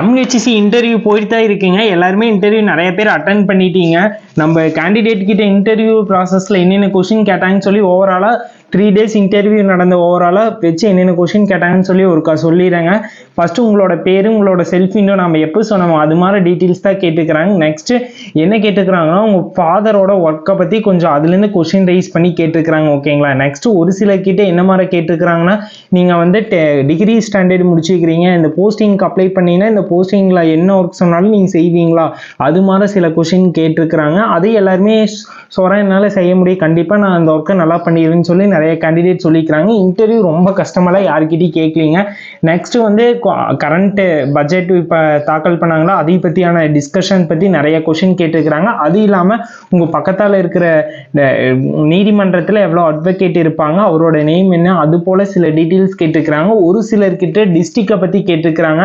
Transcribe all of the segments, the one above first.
எம்ஹெச்சிசி interview போயிட்டு தான் இருக்குங்க. எல்லாருமே இன்டர்வியூ நிறைய பேர் அட்டன் பண்ணிட்டீங்க. நம்ம கேண்டிடேட் கிட்ட இன்டர்வியூ ப்ராசஸில் என்னென்ன கொஷின் கேட்டாங்கன்னு சொல்லி ஓவராலாக த்ரீ டேஸ் இன்டர்வியூ நடந்த ஓவராலாக வச்சு என்னென்ன கொஷின் கேட்டாங்கன்னு சொல்லி ஒருக்கா சொல்லிடுறேங்க. ஃபஸ்ட்டு உங்களோட பேரு உங்களோட செல்ஃபின்னு நம்ம எப்போ சொன்னோம் அது மாதிரி டீட்டெயில்ஸ் தான் கேட்டுக்கிறாங்க. நெக்ஸ்ட்டு என்ன கேட்டுக்கிறாங்கன்னா உங்கள் ஃபாதரோட ஒர்க்கை பற்றி கொஞ்சம் அதுலேருந்து கொஷின் ரைஸ் பண்ணி கேட்டுக்கிறாங்க ஓகேங்களா நெக்ஸ்ட்டு ஒரு சில கிட்ட என்ன மாதிரி கேட்டுக்கிறாங்கன்னா நீங்கள் வந்து டிகிரி ஸ்டாண்டர்ட் முடிச்சிருக்கிறீங்க இந்த போஸ்டிங்க்கு அப்ளை பண்ணீங்கன்னா இந்த போஸ்டிங்கில் என்ன ஒர்க் சொன்னாலும் நீங்கள் செய்வீங்களா? அது மாதிரி சில கொஷின் கேட்டிருக்கிறாங்க அது எல்லாருமே சொல்கிறேன் என்னால் செய்ய முடியும். கண்டிப்பாக நான் அந்த ஒர்க்கை நல்லா பண்ணிடுவேன்னு சொல்லி நிறைய கேண்டிடேட் சொல்லிக்கிறாங்க. இன்டர்வியூ ரொம்ப கஷ்டமெல்லாம் யாருக்கிட்டையும் கேட்கலீங்க நெக்ஸ்ட் வந்து கரண்ட்டு பட்ஜெட் இப்போ தாக்கல் பண்ணாங்களா? அதை பற்றியான டிஸ்கஷன் பற்றி நிறைய கொஷின் கேட்டிருக்கிறாங்க. அது இல்லாமல் உங்கள் பக்கத்தால் இருக்கிற நீதிமன்றத்தில் எவ்வளோ அட்வொகேட் இருப்பாங்க? அவரோட நேம் என்ன? அது போல் சில டீட்டெயில்ஸ் கேட்டிருக்கிறாங்க. ஒரு சிலர்கிட்ட டிஸ்ட்ரிக்டை பற்றி கேட்டிருக்கிறாங்க.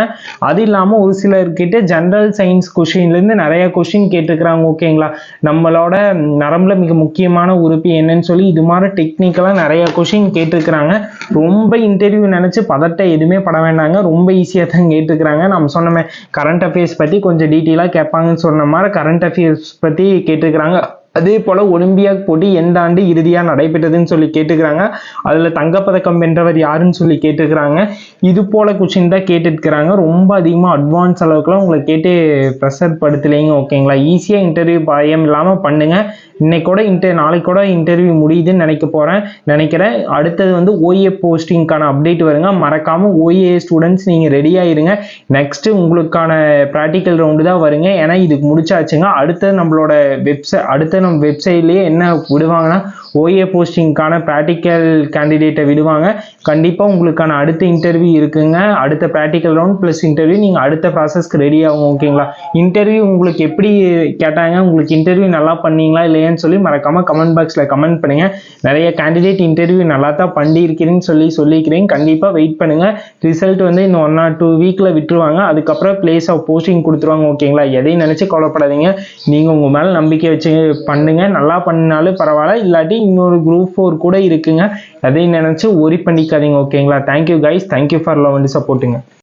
அது இல்லாமல் ஒரு சிலர்கிட்ட ஜென்ரல் சயின்ஸ் கொஷின்லேருந்து நிறைய கொஷின் கேட்டிருக்கிறாங்க. ஓகேங்களா நம்மளோட நரம்புல மிக முக்கியமான உறுப்பு என்னன்னு சொல்லி இது மாதிரி டெக்னிக்கலாக நிறைய கொஷின் கேட்டிருக்கிறாங்க. ரொம்ப இன்டர்வியூ நினச்சி பதட்ட எதுவுமே பட வேண்டாங்க. ரொம்ப ஈஸியாக தான் கேட்டிருக்கிறாங்க. நம்ம சொன்னமே கரண்ட் அஃபேர்ஸ் பற்றி கொஞ்சம் டீட்டெயிலாக கேட்பாங்கன்னு சொன்ன மாதிரி கரண்ட் அஃபேர்ஸ் பற்றி கேட்டிருக்கிறாங்க. அதே போல் ஒலிம்பியாக் போட்டி எந்த ஆண்டு இறுதியாக நடைபெற்றதுன்னு சொல்லி கேட்டுக்கிறாங்க. அதில் தங்கப்பதக்கம் வென்றவர் யாருன்னு சொல்லி கேட்டுக்கிறாங்க. இது போல் கொஷின் தான் கேட்டுருக்கிறாங்க ரொம்ப அதிகமாக அட்வான்ஸ் அளவுக்குலாம் உங்களை கேட்டு ப்ரெஷர் படுத்தலைங்க ஓகேங்களா ஈஸியாக இன்டர்வியூ பயம் இல்லாமல் பண்ணுங்கள் இன்னைக்கு கூட இன்டர் நாளைக்கு கூட இன்டர்வியூ முடியுதுன்னு நினைக்க போகிறேன் நினைக்கிறேன். அடுத்தது வந்து ஓஏ போஸ்டிங்க்கான அப்டேட் வருங்க. மறக்காமல் ஓஏ ஸ்டூடெண்ட்ஸ் நீங்கள் ரெடியாக இருங்க நெக்ஸ்ட்டு உங்களுக்கான ப்ராக்டிக்கல் ரவுண்டு தான் வருங்க. ஏன்னா இதுக்கு முடிச்சாச்சுங்க. அடுத்தது நம்மளோட வெப்சைட் அடுத்த நம்ம வெப்சைட்லேயே என்ன விடுவாங்கன்னா ஓஏ போஸ்டிங்க்கான ப்ராக்டிக்கல் கேண்டிடேட்டை விடுவாங்க. கண்டிப்பாக உங்களுக்கான அடுத்த இன்டர்வியூ இருக்குங்க. அடுத்த ப்ராக்டிக்கல் ரவுண்ட் ப்ளஸ் இன்டர்வியூ நீங்கள் அடுத்த ப்ராசஸ்க்கு ரெடி ஆகும் ஓகேங்களா இன்டர்வியூ உங்களுக்கு எப்படி கேட்டாங்க? உங்களுக்கு இன்டர்வியூ நல்லா பண்ணீங்களா இல்லையான்னு சொல்லி மறக்காமல் கமெண்ட் பாக்ஸில் கமெண்ட் பண்ணுங்கள் நிறைய கேண்டிடேட் இன்டர்வியூ நல்லா தான் பண்ணியிருக்கிறேன்னு சொல்லி சொல்லிக்கிறேன். கண்டிப்பாக வெயிட் பண்ணுங்கள் ரிசல்ட் வந்து இந்த ஒன் ஆர் டூ வீக்கில் விட்டுருவாங்க. அதுக்கப்புறம் பிளேஸ் ஆஃப் போஸ்டிங் கொடுத்துருவாங்க ஓகேங்களா எதையும் நினச்சி கவலைப்படாதீங்க. நீங்கள் உங்கள் மேலே நம்பிக்கை வச்சு பண்ணுங்கள் நல்லா பண்ணாலும் பரவாயில்ல. இல்லாட்டி இன்னொரு குரூப் ஃபோர் கூட இருக்குங்க. அதையும் நினச்சி ஒரி பண்ணிக்காதீங்க ஓகேங்களா thank you guys thank you for love and சப்போர்ட்டுங்க